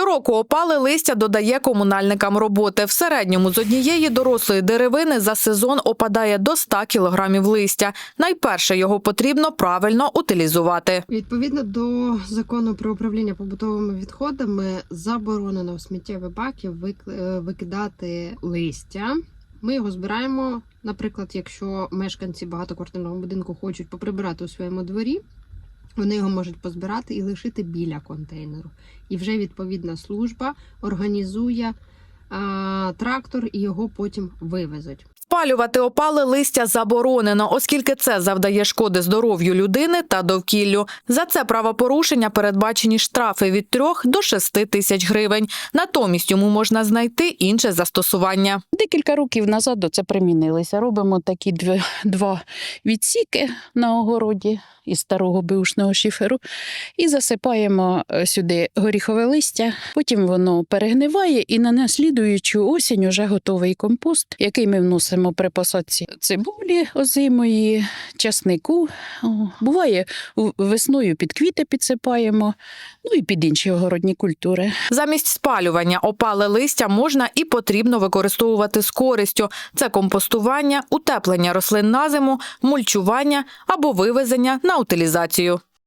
Щороку опали листя додає комунальникам роботи. В середньому з однієї дорослої деревини за сезон опадає до 100 кілограмів листя. Найперше його потрібно правильно утилізувати. Відповідно до закону про управління побутовими відходами заборонено в сміттєві баки е, викидати листя. Ми його збираємо, наприклад, якщо мешканці багатоквартирного будинку хочуть поприбирати у своєму дворі, вони його можуть позбирати і лишити біля контейнеру. І вже відповідна служба організує а, трактор і його потім вивезуть. Спалювати опале листя заборонено, оскільки це завдає шкоди здоров'ю людини та довкіллю. За це правопорушення передбачені штрафи від 3 до 6 тисяч гривень. Натомість йому можна знайти інше застосування. Декілька років назад до це примінилися. Робимо такі дві, два відсіки на огороді із старого беушного шиферу і засипаємо е, сюди горіхове листя. Потім воно перегниває, і на наслідуючу осінь вже готовий компост, який ми вносимо при посадці цибулі озимої, часнику. Буває весною під квіти підсипаємо, ну і під інші огородні культури. Замість спалювання опале листя можна і потрібно використовувати з користю. Це компостування, утеплення рослин на зиму, мульчування або вивезення на утилізацію.